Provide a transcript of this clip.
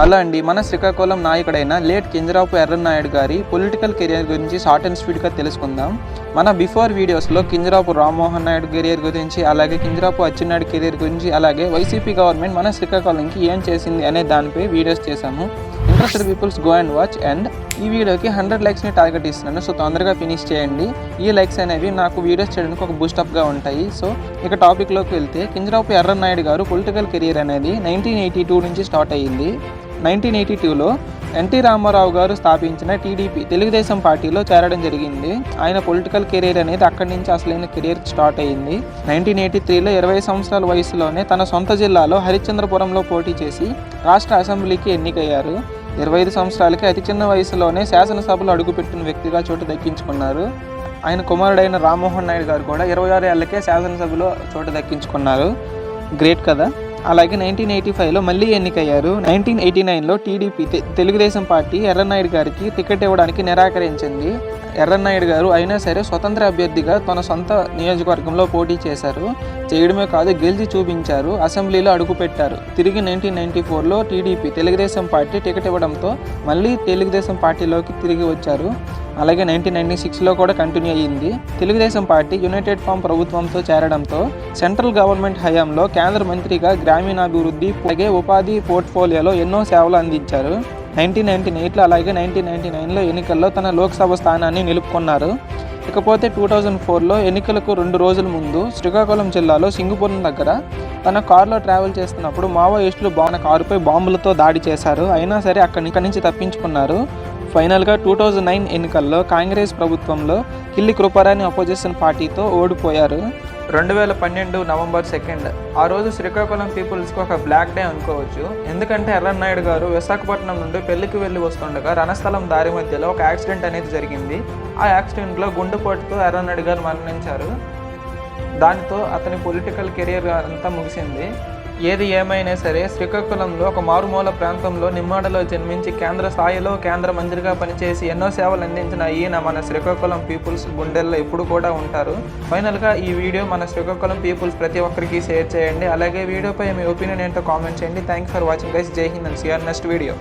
Hello అండి మన శ్రీకాకుళం నాయకుడైన లేట్ కింజరాపు ఎర్రనాయుడు గారి పొలిటికల్ కెరియర్ గురించి షార్ట్ అండ్ స్వీట్గా తెలుసుకుందాం. మన బిఫోర్ వీడియోస్లో కింజరాపు రామ్మోహన్ నాయుడు కెరియర్ గురించి అలాగే కింజరాపు అచ్చెన్నాయుడు కెరియర్ గురించి అలాగే వైసీపీ గవర్నమెంట్ మన శ్రీకాకుళంకి ఏం చేసింది అనే దానిపై వీడియోస్ చేశాము. Interested peoples go and watch and ఈ వీడియోకి హండ్రెడ్ లైక్స్ని టార్గెట్ ఇస్తున్నాను. సో తొందరగా ఫినిష్ చేయండి. ఈ లైక్స్ అనేవి నాకు వీడియోస్ చేయడానికి ఒక బూస్టప్గా ఉంటాయి. సో ఇక టాపిక్లోకి వెళ్తే కింజరాపు ఎర్రన్నాయుడు గారు పొలిటికల్ కెరియర్ అనేది నైన్టీన్ ఎయిటీ టూ నుంచి స్టార్ట్ అయ్యింది. నైన్టీన్ ఎయిటీ టూలో ఎన్టీ రామారావు గారు స్థాపించిన టీడీపీ తెలుగుదేశం పార్టీలో చేరడం జరిగింది. ఆయన పొలిటికల్ కెరీర్ అనేది అక్కడి నుంచి అసలైన కెరీర్ స్టార్ట్ అయ్యింది నైన్టీన్ ఎయిటీ త్రీలో ఇరవై సంవత్సరాల వయసులోనే తన సొంత జిల్లాలో హరిశ్చంద్రపురంలో పోటీ చేసి రాష్ట్ర అసెంబ్లీకి ఎన్నికయ్యారు. ఇరవై ఐదు సంవత్సరాలకి అతి చిన్న వయసులోనే శాసనసభలో అడుగుపెట్టిన వ్యక్తిగా చోటు దక్కించుకున్నారు. ఆయన కుమారుడైన రామ్మోహన్ నాయుడు గారు కూడా ఇరవై ఆరు ఏళ్ళకే శాసనసభలో చోటు దక్కించుకున్నారు. గ్రేట్ కదా? అలాగే నైన్టీన్ ఎయిటీ ఫైవ్లో మళ్ళీ ఎన్నికయ్యారు. నైన్టీన్ ఎయిటీ నైన్లో టీడీపీ తెలుగుదేశం పార్టీ ఎర్రనాయుడు గారికి టికెట్ ఇవ్వడానికి నిరాకరించింది. ఎర్రన్నాయుడు గారు అయినా సరే స్వతంత్ర అభ్యర్థిగా తన సొంత నియోజకవర్గంలో పోటీ చేశారు. చేయడమే కాదు గెలిచి చూపించారు. అసెంబ్లీలో అడుగుపెట్టారు తిరిగి నైన్టీన్ నైన్టీ ఫోర్లో టీడీపీ తెలుగుదేశం పార్టీ టికెట్ ఇవ్వడంతో మళ్ళీ తెలుగుదేశం పార్టీలోకి తిరిగి వచ్చారు. అలాగే నైన్టీన్ నైన్టీ సిక్స్లో కూడా కంటిన్యూ అయ్యింది. తెలుగుదేశం పార్టీ యునైటెడ్ ఫామ్ ప్రభుత్వంతో చేరడంతో సెంట్రల్ గవర్నమెంట్ హయాంలో కేంద్ర మంత్రిగా గ్రామీణాభివృద్ధి అలాగే ఉపాధి పోర్ట్ఫోలియోలో ఎన్నో సేవలు అందించారు. నైన్టీన్ నైన్టీన్ ఎయిట్లో అలాగే నైన్టీన్ నైన్టీ నైన్లో ఎన్నికల్లో తన లోక్సభ స్థానాన్ని నిలుపుకున్నారు. ఇకపోతే టూ థౌజండ్ ఫోర్లో ఎన్నికలకు రెండు రోజుల ముందు శ్రీకాకుళం జిల్లాలో సింగపూర్ దగ్గర తన కారులో ట్రావెల్ చేస్తున్నప్పుడు మావోయిస్టులు బాగున్న కారుపై బాంబులతో దాడి చేశారు. అయినా సరే అక్కడి నుంచి తప్పించుకున్నారు. ఫైనల్గా టూ థౌజండ్ నైన్ ఎన్నికల్లో కాంగ్రెస్ ప్రభుత్వంలో కిల్లి కృపారాని అపోజిషన్ పార్టీతో ఓడిపోయారు. రెండు వేల పన్నెండు నవంబర్ సెకండ్. ఆ రోజు శ్రీకాకుళం పీపుల్స్కి ఒక బ్లాక్ డే అనుకోవచ్చు. ఎందుకంటే ఎర్రన్నాయుడు గారు విశాఖపట్నం నుండి పెళ్ళికి వెళ్ళి వస్తుండగా రణస్థలం దారి మధ్యలో ఒక యాక్సిడెంట్ అనేది జరిగింది. ఆ యాక్సిడెంట్లో గుండెపోటుతో ఎర్రన్నాయుడు గారు మరణించారు. దానితో అతని పొలిటికల్ కెరీర్ అంతా ముగిసింది. ఏది ఏమైనా సరే శ్రీకాకుళంలో ఒక మారుమూల ప్రాంతంలో నిమ్మాడలో జన్మించి కేంద్ర స్థాయిలో కేంద్ర మంత్రిగా పనిచేసి ఎన్నో సేవలు అందించిన ఈయన మన శ్రీకాకుళం పీపుల్స్ గుండెల్లో ఎప్పుడు కూడా ఉంటారు. ఫైనల్గా ఈ వీడియో మన శ్రీకాకుళం పీపుల్స్ ప్రతి ఒక్కరికి షేర్ చేయండి. అలాగే వీడియోపై మీ ఒపీనియన్ ఏంటో కామెంట్ చేయండి. థ్యాంక్ ఫర్ వాచింగ్ గైస్ జై Hind and CR next video